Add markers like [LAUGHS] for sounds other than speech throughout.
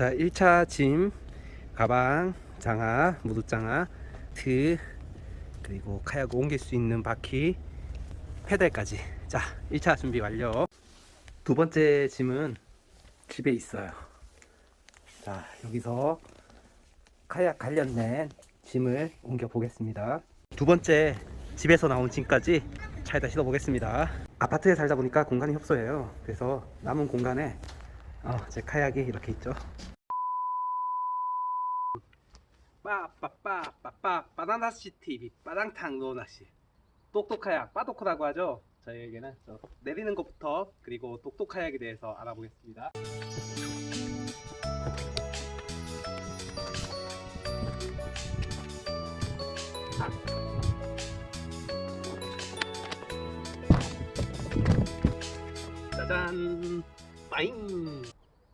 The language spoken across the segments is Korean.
자, 1차 짐, 가방, 장화, 무드장화, 트, 그리고 카약 옮길 수 있는 바퀴, 페달까지. 자, 1차 준비 완료. 두 번째 짐은 집에 있어요. 자, 여기서 카약 관련된 짐을 옮겨 보겠습니다. 두 번째 집에서 나온 짐까지 차에다 실어 보겠습니다. 아파트에 살다 보니까 공간이 협소해요. 그래서 남은 공간에 어, 제 카약이 이렇게 있죠. 빠빠빠빠빠 바나나시 TV 빠당탕 노나시 똑똑카약 빠도코라고 하죠. 저희에게는 저 내리는 것부터 그리고 똑똑카약에 대해서 알아보겠습니다. 짜잔. 빠잉.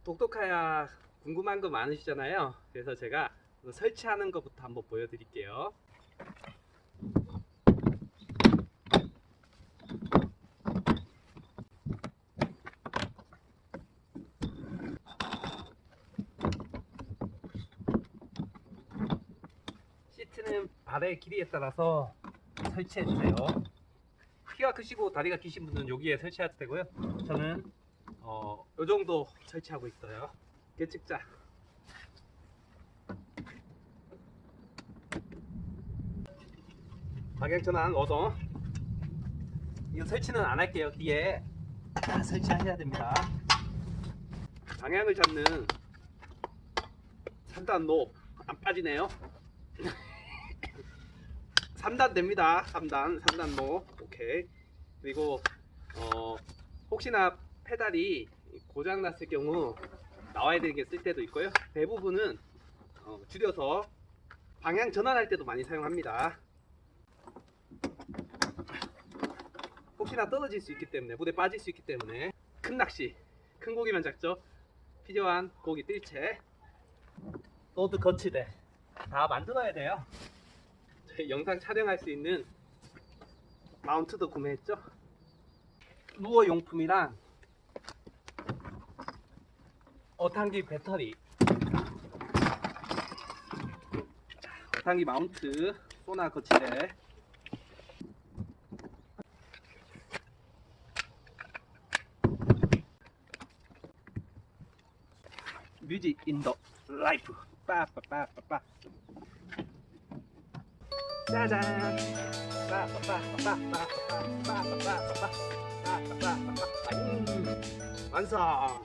똑똑하야. 궁금한 거 많으시잖아요. 그래서 제가 설치하는 것부터 한번 보여드릴게요. 시트는 발의 길이에 따라서 설치해 주세요 키가 크시고 다리가 기신 분은 여기에 설치해도 되고요 저는 어, 요 정도 설치하고 있어요. 계측자. 방향 전환 어서. 이거 설치는 안 할게요. 뒤에 다 설치하셔야 됩니다. 방향을 잡는 3단 노안 빠지네요. [LAUGHS] 3단 됩니다. 3단, 3단 노. 오케이. 그리고 어 혹시나 페달이 고장 났을 경우 나와야 되는 게쓸 때도 있고요. 대부분은 어, 줄여서 방향 전환할 때도 많이 사용합니다. 혹시나 떨어질 수 있기 때문에 물에 빠질 수 있기 때문에 큰 낚시, 큰 고기만 잡죠. 필요한 고기 뜰채, 노드 거치대 다 만들어야 돼요. 저희 [LAUGHS] 영상 촬영할 수 있는 마운트도 구매했죠. 루어 용품이랑 어탕기 배터리. 어탕기 마운트 소나 거치대. 뮤직 인더 라이프. 빠빠빠빠빠 짜잔. 완성.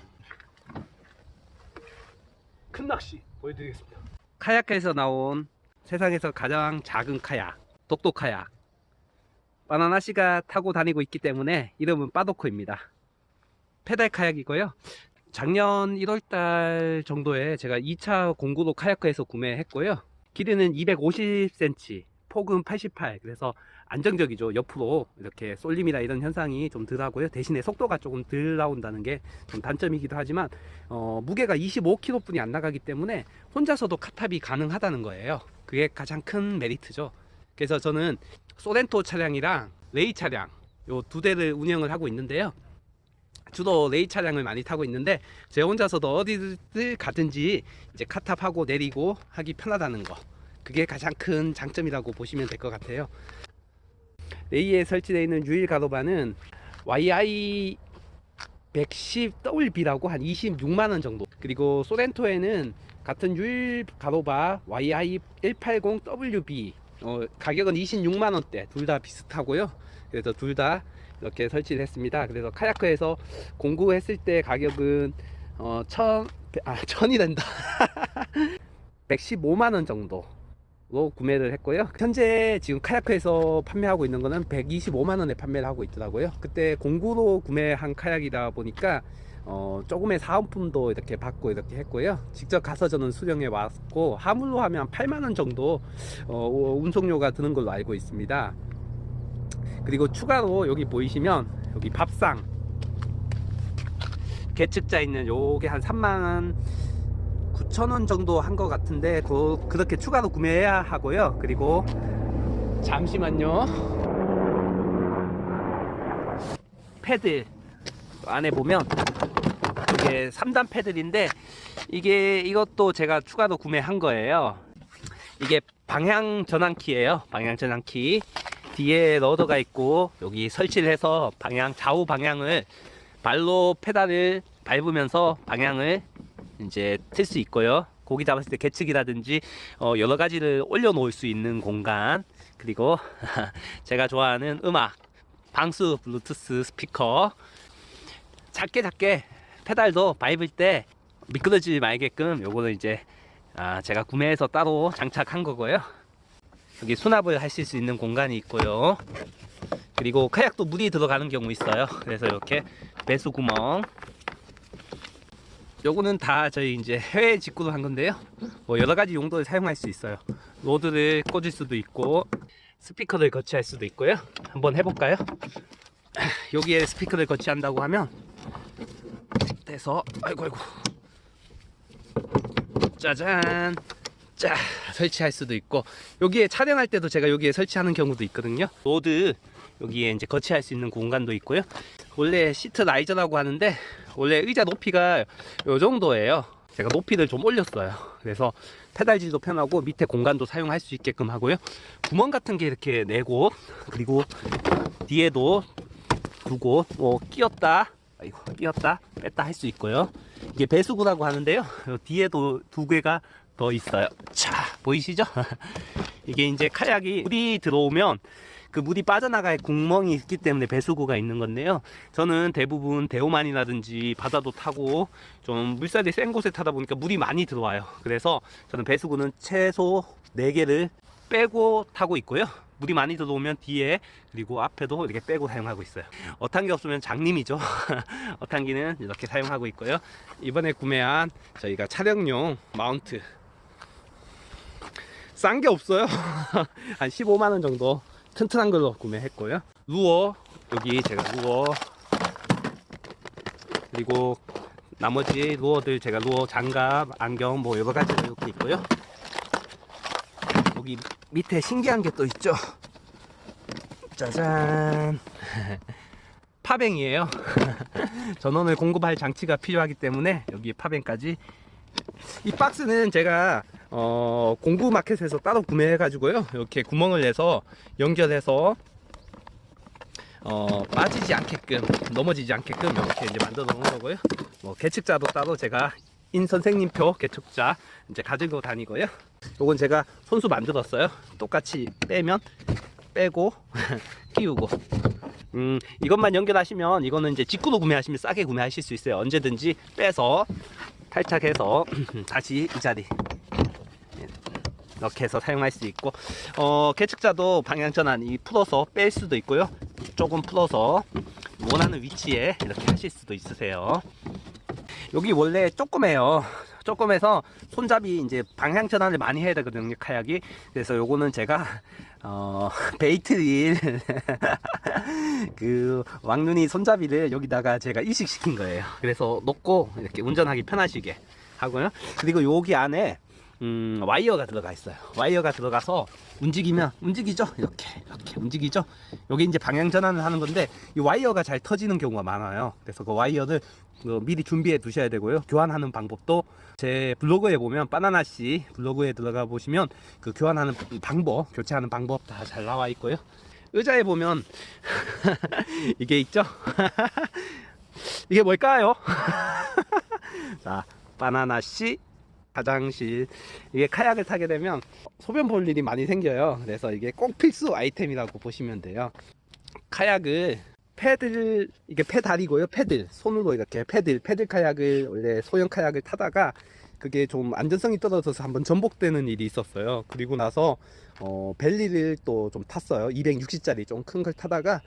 큰 낚시 보여드리겠습니다. 카약에서 나온 세상에서 가장 작은 카약 똑똑카약 바나나 씨가 타고 다니고 있기 때문에 이름은 빠도코입니다. 페달 카약이고요. 작년 1월달 정도에 제가 2차 공구도 카약에서 구매했고요. 길이는 250cm 폭은 88 그래서 안정적이죠. 옆으로 이렇게 쏠림이나 이런 현상이 좀 덜하고요. 대신에 속도가 조금 덜 나온다는 게 좀 단점이기도 하지만 어, 무게가 25kg 뿐이 안 나가기 때문에 혼자서도 카탑이 가능하다는 거예요. 그게 가장 큰 메리트죠. 그래서 저는 소렌토 차량이랑 레이 차량 요 두 대를 운영을 하고 있는데요. 주로 레이 차량을 많이 타고 있는데 제 혼자서도 어디를 가든지 이제 카탑하고 내리고 하기 편하다는 거 그게 가장 큰 장점이라고 보시면 될 것 같아요. 레이에 설치되어 있는 유일 가로바는 YI 110WB라고 한 26만원 정도. 그리고 소렌토에는 같은 유일 가로바 YI 180WB 어, 가격은 26만원대. 둘 다 비슷하고요. 그래서 둘 다 이렇게 설치를 했습니다. 그래서 카야크에서 공구했을 때 가격은 어, 천, 아, 천이 된다. [LAUGHS] 115만원 정도 로 구매를 했고요. 현재 지금 카야크에서 판매하고 있는 거는 125만 원에 판매를 하고 있더라고요. 그때 공구로 구매한 카약이다 보니까 어, 조금의 사은품도 이렇게 받고 이렇게 했고요. 직접 가서 저는 수령해 왔고 하물로 하면 8만 원 정도 어, 운송료가 드는 걸로 알고 있습니다. 그리고 추가로 여기 보이시면 여기 밥상 계측자 있는 요게 한 3만 원 9,000원 정도 한 것 같은데 그, 그렇게 추가로 구매해야 하고요 그리고 잠시만요 패들 안에 보면 이게 3단 패들인데 이게 이것도 제가 추가로 구매한 거예요. 이게 방향 전환키예요. 방향 전환키. 뒤에 러더가 있고 여기 설치를 해서 방향 좌우 방향을 발로 페달을 밟으면서 방향을 이제 틀 수 있고요. 고기 잡았을 때 계측이라든지 어, 여러 가지를 올려놓을 수 있는 공간 그리고 [LAUGHS] 제가 좋아하는 음악 방수 블루투스 스피커 작게 작게 페달도 밟을 때 미끄러지지 말게끔 요거는 이제 아, 제가 구매해서 따로 장착한 거고요. 여기 수납을 하실 수 있는 공간이 있고요. 그리고 카약도 물이 들어가는 경우 있어요. 그래서 이렇게 배수 구멍. 요거는 다 저희 이제 해외 직구로 한 건데요. 뭐 여러 가지 용도를 사용할 수 있어요. 로드를 꽂을 수도 있고 스피커를 거치할 수도 있고요. 한번 해볼까요? [SIGHS] 여기에 스피커를 거치한다고 하면 돼서 아이고 아이고 짜잔 자 설치할 수도 있고 여기에 촬영할 때도 제가 여기에 설치하는 경우도 있거든요 로드 여기에 이제 거치할 수 있는 공간도 있고요 원래 시트 라이저라고 하는데 원래 의자 높이가 요 정도예요. 제가 높이를 좀 올렸어요. 그래서 페달질도 편하고 밑에 공간도 사용할 수 있게끔 하고요. 구멍 같은 게 이렇게 네곳 그리고 뒤에도 두곳뭐 끼었다 아이고 끼었다 뺐다 할 수 있고요. 이게 배수구라고 하는데요. 요 뒤에도 두 개가 더 있어요. 자 보이시죠? [LAUGHS] 이게 이제 카약이 물이 들어오면 그 물이 빠져나갈 구멍이 있기 때문에 배수구가 있는 건데요. 저는 대부분 대호만이라든지 바다도 타고 좀 물살이 센 곳에 타다 보니까 물이 많이 들어와요. 그래서 저는 배수구는 최소 4개를 빼고 타고 있고요. 물이 많이 들어오면 뒤에 그리고 앞에도 이렇게 빼고 사용하고 있어요. 어탕기 없으면 장님이죠. [LAUGHS] 어탕기는 이렇게 사용하고 있고요. 이번에 구매한 저희가 촬영용 마운트. 싼 게 없어요. [LAUGHS] 한 15만원 정도 튼튼한 걸로 구매했고요. 루어 여기 제가 루어 그리고 나머지 루어들 제가 루어 장갑 안경 뭐 여러 가지 이렇게 있고요. 여기 밑에 신기한 게 또 있죠? 짜잔. [LAUGHS] 파뱅이에요. [LAUGHS] 전원을 공급할 장치가 필요하기 때문에 여기에 파뱅까지. 이 박스는 제가 어, 공구 마켓에서 따로 구매해 가지고요 이렇게 구멍을 내서 연결해서 어, 빠지지 않게끔 넘어지지 않게끔 이렇게 이제 만들어 놓은 거고요 뭐 계측자도 따로 제가 인 선생님표 개척자 이제 가지고 다니고요. 요건 제가 손수 만들었어요. 똑같이 빼면 빼고 [LAUGHS] 끼우고. 음, 이것만 연결하시면 이거는 이제 직구로 구매하시면 싸게 구매하실 수 있어요. 언제든지 빼서 탈착해서 [CLEARS THROAT] 다시 이 자리 이렇게 해서 사용할 수 있고 어, 개측자도 방향 전환 이 풀어서 뺄 수도 있고요. 조금 풀어서 원하는 위치에 이렇게 하실 수도 있으세요. 여기 원래 조그매요. 조그매서 손잡이 이제 방향 전환을 많이 해야 되거든요, 카약이. 그래서 요거는 제가 어, [LAUGHS] 베이트릴 [LAUGHS] 그 왕눈이 손잡이를 여기다가 제가 이식시킨 거예요. 그래서 놓고 이렇게 운전하기 편하시게 하고요. 그리고 여기 안에 음, 와이어가 들어가 있어요. 와이어가 들어가서 움직이면 움직이죠. 이렇게 이렇게 움직이죠. 여기 이제 방향 전환을 하는 건데 이 와이어가 잘 터지는 경우가 많아요. 그래서 그 와이어를 그 미리 준비해 두셔야 되고요. 교환하는 방법도 제 블로그에 보면 바나나 씨 블로그에 들어가 보시면 그 교환하는 방법, 교체하는 방법 다 잘 나와 있고요. 의자에 보면 [LAUGHS] 이게 있죠. [LAUGHS] 이게 뭘까요? [LAUGHS] 자, 바나나 씨 화장실 이게 카약을 타게 되면 소변 볼 일이 많이 생겨요. 그래서 이게 꼭 필수 아이템이라고 보시면 돼요. 카약을 패들 이게 페달이고요. 패들 손으로 이렇게 패들 패들 카약을 원래 소형 카약을 타다가 그게 좀 안전성이 떨어져서 한번 전복되는 일이 있었어요. 그리고 나서 어, 벨리를 또 좀 탔어요. 260짜리 좀 큰 걸 타다가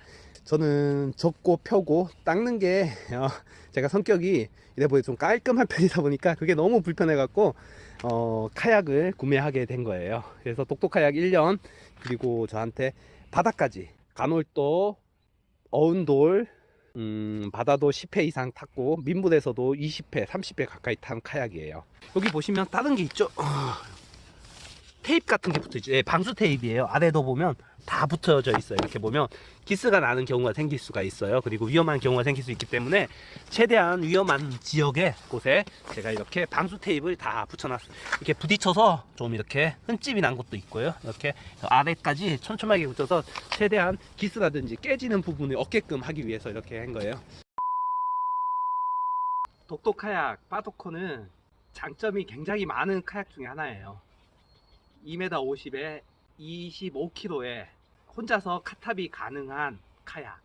저는 접고 펴고 닦는 게 [LAUGHS] 어, 제가 성격이 이래 보니 좀 깔끔한 편이다 보니까 그게 너무 불편해 갖고 어, 카약을 구매하게 된 거예요. 그래서 똑똑카약 1년 그리고 저한테 바다까지 간월도 어운돌 음, 바다도 10회 이상 탔고 민물에서도 20회 30회 가까이 탄 카약이에요. 여기 보시면 다른 게 있죠? 어, 테이프 같은 게 붙어 있죠. 예, 방수 테이프예요. 아래도 보면 다 붙어져 있어요. 이렇게 보면 기스가 나는 경우가 생길 수가 있어요. 그리고 위험한 경우가 생길 수 있기 때문에 최대한 위험한 지역에 곳에 제가 이렇게 방수 테이프를 다 붙여놨어요. 이렇게 부딪혀서 좀 이렇게 흠집이 난 것도 있고요. 이렇게 아래까지 촘촘하게 붙여서 최대한 기스라든지 깨지는 부분을 없게끔 하기 위해서 이렇게 한 거예요. 독도 카약 빠도코는 장점이 굉장히 많은 카약 중에 하나예요. 2m 50에 25kg에 혼자서 카탑이 가능한 카약.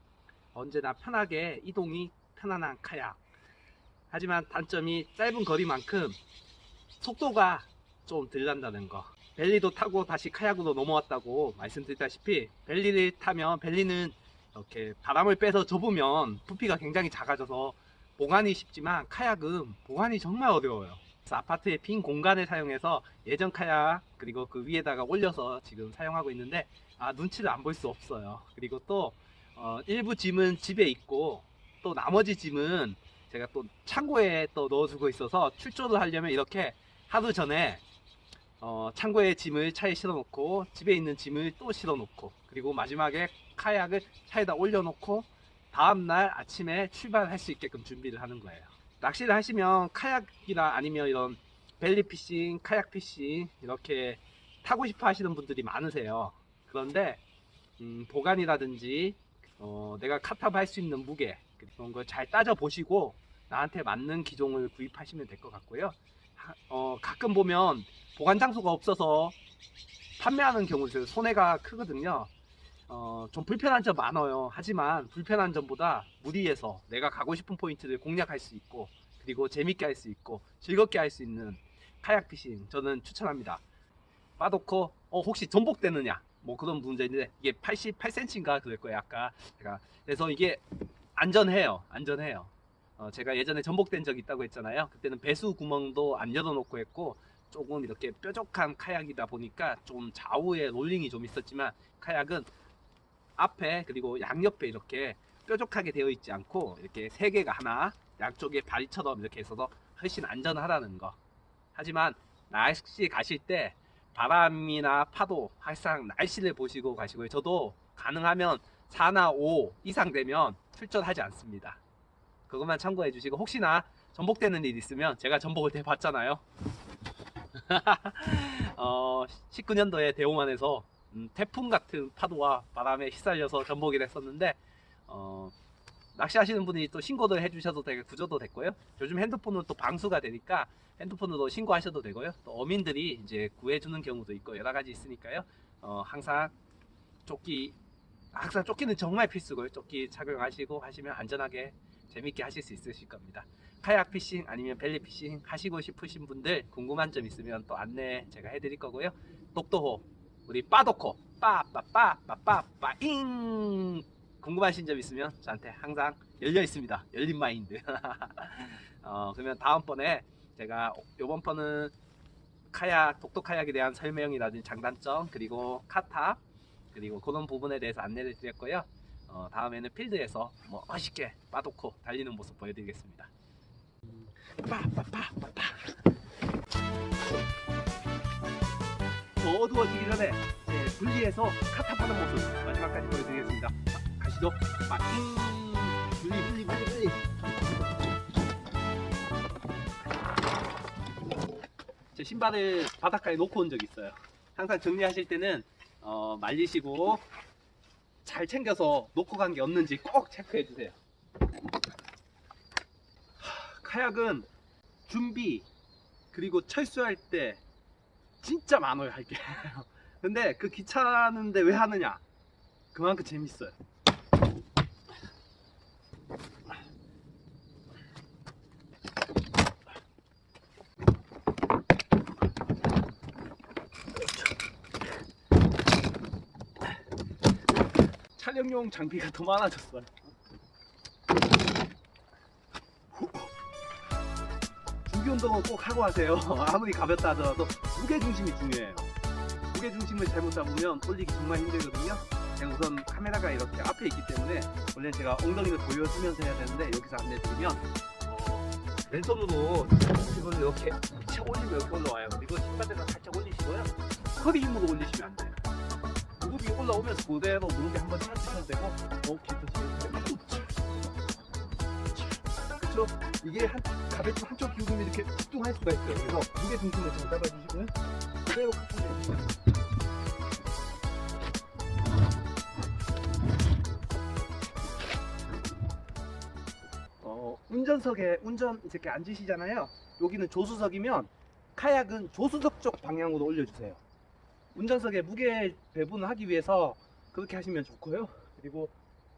언제나 편하게 이동이 편안한 카약. 하지만 단점이 짧은 거리만큼 속도가 좀덜 난다는 거. 벨리도 타고 다시 카약으로 넘어왔다고 말씀드렸다시피 벨리를 타면 벨리는 이렇게 바람을 빼서 접으면 부피가 굉장히 작아져서 보관이 쉽지만 카약은 보관이 정말 어려워요. 아파트의 빈 공간을 사용해서 예전 카약 그리고 그 위에다가 올려서 지금 사용하고 있는데 아, 눈치를 안 볼 수 없어요. 그리고 또 어, 일부 짐은 집에 있고 또 나머지 짐은 제가 또 창고에 또 넣어두고 있어서 출조를 하려면 이렇게 하루 전에 어, 창고에 짐을 차에 실어놓고 집에 있는 짐을 또 실어놓고 그리고 마지막에 카약을 차에다 올려놓고 다음날 아침에 출발할 수 있게끔 준비를 하는 거예요. 낚시를 하시면 카약이나 아니면 이런 벨리 피싱, 카약 피싱 이렇게 타고 싶어 하시는 분들이 많으세요. 그런데 음, 보관이라든지 어, 내가 카탑 할 수 있는 무게 그런 걸 잘 따져 보시고 나한테 맞는 기종을 구입하시면 될 것 같고요. 하- 어, 가끔 보면 보관 장소가 없어서 판매하는 경우도 손해가 크거든요. 어, 좀 불편한 점 많아요. 하지만 불편한 점보다 무리해서 내가 가고 싶은 포인트를 공략할 수 있고 그리고 재밌게 할 수 있고 즐겁게 할 수 있는 카약 피싱 저는 추천합니다. 빠놓고 어, 혹시 전복되느냐 뭐 그런 문제인데 이게 88cm인가 그럴 거예요 아까 제가 그래서 이게 안전해요 안전해요 어, 제가 예전에 전복된 적 있다고 했잖아요 그때는 배수 구멍도 안 열어놓고 했고 조금 이렇게 뾰족한 카약이다 보니까 좀 좌우에 롤링이 좀 있었지만 카약은 앞에 그리고 양옆에 이렇게 뾰족하게 되어 있지 않고 이렇게 세 개가 하나 양쪽에 바리처럼 이렇게 있어서 훨씬 안전하다는 거. 하지만 낚시 가실 때 바람이나 파도 항상 날씨를 보시고 가시고요. 저도 가능하면 4나 5 이상 되면 출전하지 않습니다. 그것만 참고해 주시고 혹시나 전복되는 일 있으면 제가 전복을 대봤잖아요. [LAUGHS] 어, 19년도에 대오만에서 음, 태풍 같은 파도와 바람에 휩쓸려서 전복이 됐었는데 어, 낚시하시는 분이 또 신고도 해주셔도 되게 구조도 됐고요. 요즘 핸드폰은 또 방수가 되니까 핸드폰으로 신고하셔도 되고요. 또 어민들이 이제 구해주는 경우도 있고 여러 가지 있으니까요. 어, 항상 조끼 항상 조끼는 정말 필수고요. 조끼 착용하시고 하시면 안전하게 재밌게 하실 수 있으실 겁니다. 카약 피싱 아니면 벨리 피싱 하시고 싶으신 분들 궁금한 점 있으면 또 안내 제가 해드릴 거고요. 똑도호 우리 빠도코 빠빠빠빠빠빠잉 궁금하신 점 있으면 저한테 항상 열려 있습니다. 열린 마인드. [LAUGHS] 어, 그러면 다음번에 제가 이번 번은 카약 독도 카약에 대한 설명이라든지 장단점 그리고 카탑 그리고 그런 부분에 대해서 안내를 드렸고요. 어, 다음에는 필드에서 뭐 멋있게 빠도코 달리는 모습 보여드리겠습니다. 빠빠빠빠빠. 어두워지기 전에 이제 분리해서 카탑하는 모습 마지막까지 보여드리겠습니다. 자, 가시죠. 빠잉 분리 분리 분리 분리. 제 신발을 바닷가에 놓고 온적 있어요. 항상 정리하실 때는 어, 말리시고 잘 챙겨서 놓고 간 게 없는지 꼭 체크해 주세요. 하, 카약은 준비 그리고 철수할 때 진짜 많아요 할 게. [LAUGHS] 근데 그 귀찮은데 왜 하느냐? 그만큼 재밌어요. 촬영용 장비가 더 많아졌어요. 무게 운동은 꼭 하고 하세요. [LAUGHS] 아무리 가볍다 하더라도 무게 중심이 중요해요. 무게 중심을 잘못 잡으면 올리기 정말 힘들거든요. 제가 우선 카메라가 이렇게 앞에 있기 때문에 원래 제가 엉덩이를 보여주면서 해야 되는데 여기서 안 내드리면 어, 왼손으로 이걸 이렇게 쳐 올리면 이렇게 올라와요. 그리고 신발대가 살짝 올리시고요. 허리 힘으로 올리시면 안 돼요. 무릎이 올라오면서 그대로 무릎에 한번 차주셔도 되고 이렇게 드시면 그렇죠? 이게 한 가볍게 한쪽 기울이면 이렇게 뚱할 수가 있어요. 그래서 무게 중심을 잘 잡아주시고요. 그대로 가면 돼요. 어, 운전석에 운전 이렇게 앉으시잖아요. 여기는 조수석이면 카약은 조수석 쪽 방향으로 올려주세요. 운전석에 무게 배분을 하기 위해서 그렇게 하시면 좋고요. 그리고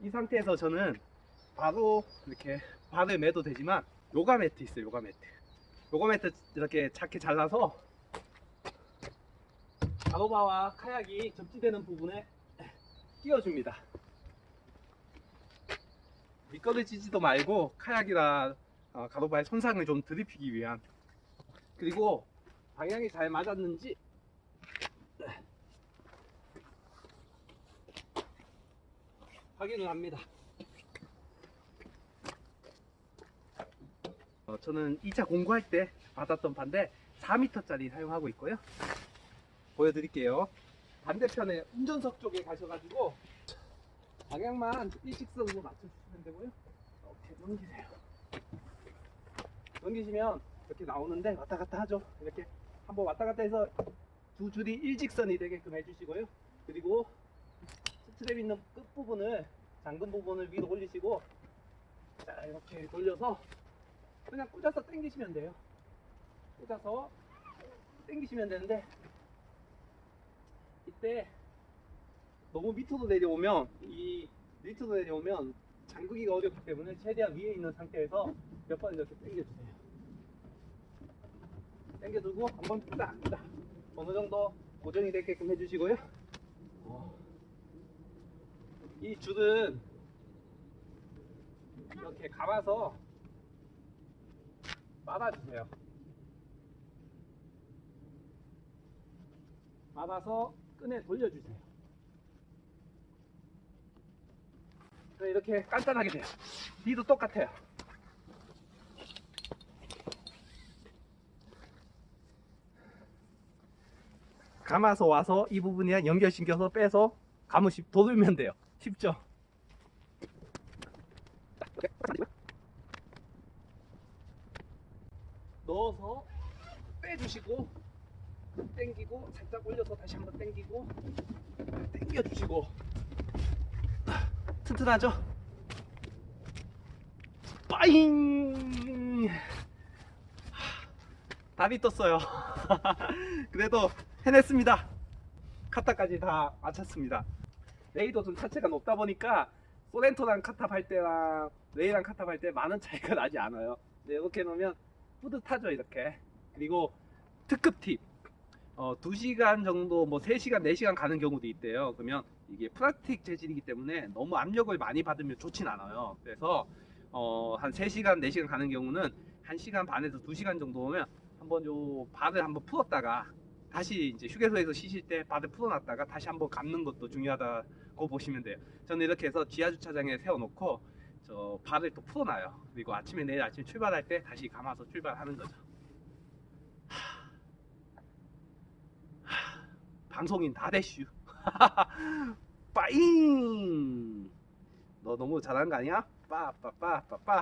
이 상태에서 저는 바로 이렇게 발을 매도 되지만 요가 매트 있어요. 요가 매트. 요가 매트 이렇게 작게 잘라서 가로바와 카약이 접지되는 부분에 끼워줍니다. 미끄러지지도 말고 카약이나 어, 가로바의 손상을 좀덜 입히기 위한 그리고 방향이 잘 맞았는지 확인을 합니다. 어, 저는 2차 공구할 때 받았던 반대 4m짜리 사용하고 있고요. 보여드릴게요. 반대편에 운전석 쪽에 가셔가지고 방향만 일직선으로 맞춰주시면 되고요. 이렇게 넘기세요. 넘기시면 이렇게 나오는데 왔다 갔다 하죠. 이렇게 한번 왔다 갔다 해서 두 줄이 일직선이 되게끔 해주시고요. 그리고 스트랩 있는 끝부분을 잠근 부분을 위로 올리시고 자 이렇게 돌려서 그냥 꽂아서 당기시면 돼요. 꽂아서 당기시면 되는데 이때 너무 밑으로 내려오면 이 밑으로 내려오면 잠그기가 어렵기 때문에 최대한 위에 있는 상태에서 몇 번 이렇게 당겨주세요. 당겨주고 한번 딱, 딱 어느 정도 고정이 되게끔 해주시고요. 어. 이 줄은 이렇게 감아서 빨아주세요. 말아서 끈에 돌려주세요. 자, 이렇게 간단하게 돼요. 뒤도 똑같아요. 감아서 와서 이 부분이랑 연결시켜서 빼서 감으시 돌리면 돼요. 쉽죠? 넣어서 빼주시고 당기고 살짝 올려서 다시 한번 당기고 당겨주시고. 튼튼하죠? 빠잉! 답이 떴어요. [LAUGHS] 그래도 해냈습니다. 카타까지 다 마쳤습니다. 레이더 좀 자체가 높다 보니까 소렌토랑 카탑 할 때랑 레이랑 카탑 할때 많은 차이가 나지 않아요. 네, 이렇게 놓으면 뿌듯하죠 이렇게. 그리고 특급 팁. 어, 2시간 정도 뭐 3시간 4시간 가는 경우도 있대요. 그러면 이게 플라스틱 재질이기 때문에 너무 압력을 많이 받으면 좋진 않아요. 그래서 어, 한 3시간 4시간 가는 경우는 1시간 반에서 2시간 정도 오면 한번 요 발을 한번 풀었다가 다시 이제 휴게소에서 쉬실 때 발을 풀어놨다가 다시 한번 감는 것도 중요하다고 보시면 돼요. 저는 이렇게 해서 지하 주차장에 세워놓고 저 발을 또 풀어놔요. 그리고 아침에 내일 아침 출발할 때 다시 감아서 출발하는 거죠. 방송인 다대슈. [LAUGHS] 빠잉! 너 너무 잘하는 거 아니야? 빠빠빠빠빠